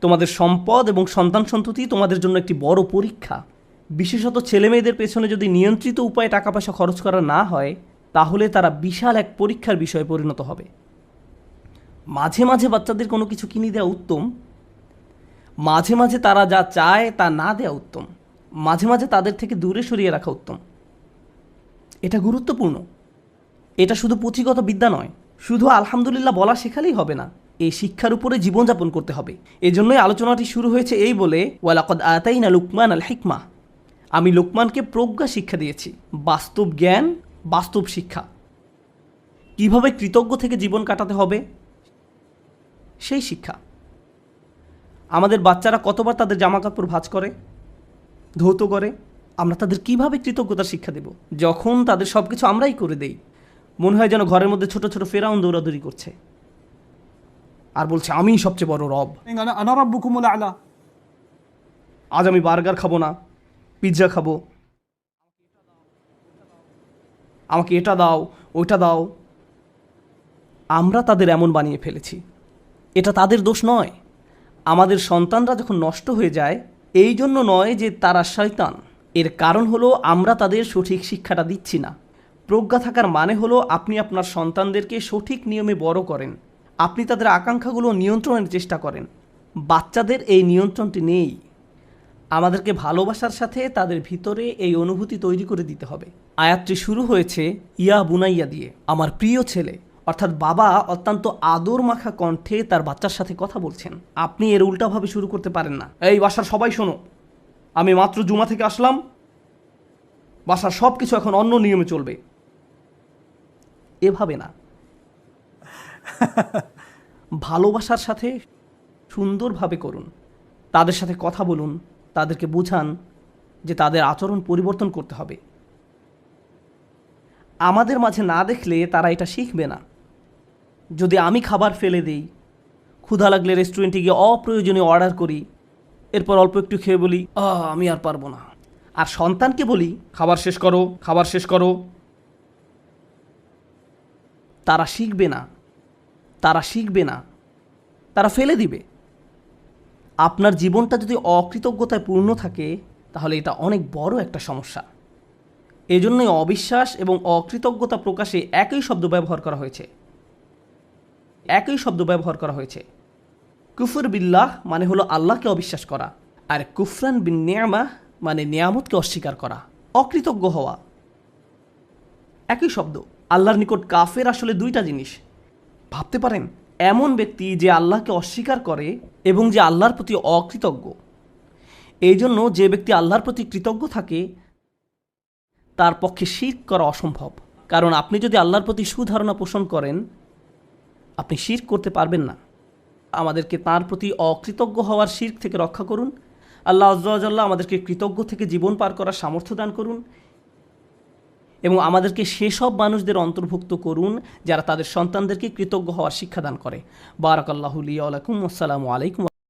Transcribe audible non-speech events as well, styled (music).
তোমাদের সম্পদ এবং সন্তান সন্ততি তোমাদের জন্য একটি বড় পরীক্ষা। বিশেষত ছেলেমেয়েদের পেছনে যদি নিয়ন্ত্রিত উপায়ে টাকা পয়সা খরচ করা না হয়, তাহলে তারা বিশাল এক পরীক্ষার বিষয়ে পরিণত হবে। মাঝে মাঝে বাচ্চাদের কোনো কিছু কিনে দেওয়া উত্তম। মাঝে মাঝে তারা যা চায় তা না দেওয়া উত্তম। মাঝে মাঝে তাদের থেকে দূরে সরিয়ে রাখা উত্তম। এটা গুরুত্বপূর্ণ। এটা শুধু পুঁথিগত বিদ্যা নয়। শুধু আলহামদুলিল্লাহ বলা শেখালেই হবে না। এই শিক্ষার উপরে জীবনযাপন করতে হবে। এজন্যই আলোচনাটি শুরু হয়েছে এই বলে, ওয়ালাকদ আতাইনা লুকমান আল হিকমা। আমি লোকমানকে প্রজ্ঞা শিক্ষা দিয়েছি, বাস্তব জ্ঞান, বাস্তব শিক্ষা। কীভাবে কৃতজ্ঞ থেকে জীবন কাটাতে হবে? সেই শিক্ষা। আমাদের বাচ্চারা কতবার তাদের জামা কাপড় ভাঁজ করে, ধৌত করে, আমরা তাদের কীভাবে কৃতজ্ঞতার শিক্ষা দেব? যখন তাদের সব কিছু আমরাই করে দেই, মনে হয় যেন ঘরের মধ্যে ছোট ছোট ফেরাউন দৌড়াদৌড়ি করছে। আর বলছে আমি সবচেয়ে বড় রব। আলা। আজ আমি বার্গার খাব না পিৎজা খাব। আমাকে এটা দাও ওইটা দাও। আমরা তাদের এমন বানিয়ে ফেলেছি। এটা তাদের দোষ নয়। আমাদের সন্তানরা যখন নষ্ট হয়ে যায় এই জন্য নয় যে তারা শয়তান। এর কারণ হলো আমরা তাদের সঠিক শিক্ষাটা দিচ্ছি না। প্রজ্ঞা থাকার মানে হলো আপনি আপনার সন্তানদেরকে সঠিক নিয়মে বড় করেন। আপনি তাদের আকাঙ্ক্ষাগুলো নিয়ন্ত্রণের চেষ্টা করেন। বাচ্চাদের এই নিয়ন্ত্রণটি নেই। আমাদেরকে ভালোবাসার সাথে তাদের ভিতরে এই অনুভূতি তৈরি করে দিতে হবে। আয়াতটি শুরু হয়েছে ইয়া বুনাইয়া দিয়ে। আমার প্রিয় ছেলে, অর্থাৎ বাবা অত্যন্ত আদর মাখা কণ্ঠে তার বাচ্চার সাথে কথা বলছেন। আপনি এর উল্টাভাবে শুরু করতে পারেন না। এই বাসার সবাই শোনো। আমি মাত্র জুমা থেকে আসলাম। বাসার সব কিছু এখন অন্য নিয়মে চলবে। এভাবে না। (laughs) ভালোবাসার সাথে সুন্দরভাবে করুন। তাদের সাথে কথা বলুন, তাদেরকে বুঝান যে তাদের আচরণ পরিবর্তন করতে হবে। আমাদের মাঝে না দেখলে তারা এটা শিখবে না। যদি আমি খাবার ফেলে দিই, ক্ষুধা লাগলে রেস্টুরেন্টে গিয়ে অপ্রয়োজনীয় অর্ডার করি, এরপর অল্প একটু খেয়ে বলি আমি আর পারব না। আর সন্তানকে বলি, খাবার শেষ করো, খাবার শেষ করো। তারা শিখবে না। তারা শিখবে না, তারা ফেলে দিবে। আপনার জীবনটা যদি অকৃতজ্ঞতায় পূর্ণ থাকে, তাহলে এটা অনেক বড় একটা সমস্যা। এজন্যই অবিশ্বাস এবং অকৃতজ্ঞতা প্রকাশে একই শব্দ ব্যবহার করা হয়েছে। একই শব্দ ব্যবহার করা হয়েছে। কুফর বিল্লাহ মানে হলো আল্লাহকে অবিশ্বাস করা, আর কুফরান বিন নিয়ামাহ মানে নিয়ামতকে অস্বীকার করা, অকৃতজ্ঞ হওয়া। একই শব্দ, আল্লাহর নিকট কাফের আসলে দুইটা জিনিস ভাবতে পারেন, এমন ব্যক্তি যে আল্লাহকে অস্বীকার করে এবং যে আল্লাহর প্রতি অকৃতজ্ঞ। এই জন্য যে ব্যক্তি আল্লাহর প্রতি কৃতজ্ঞ থাকে, তার পক্ষে শির করা অসম্ভব। কারণ আপনি যদি আল্লাহর প্রতি সুধারণা পোষণ করেন, আপনি শির করতে পারবেন না। আমাদেরকে তার প্রতি অকৃতজ্ঞ হওয়ার শির থেকে রক্ষা করুন। আল্লাহ আজ্লাহ আমাদেরকে কৃতজ্ঞ থেকে জীবন পার করার সামর্থ্য দান করুন। এবং আমাদেরকে সেসব মানুষদের অন্তর্ভুক্ত করুন যারা তাদের সন্তানদেরকে কৃতজ্ঞ হওয়ার শিক্ষাদান করে। বারাকাল্লাহুলিয়া আলাইকুম আসসালামু আলাইকুম।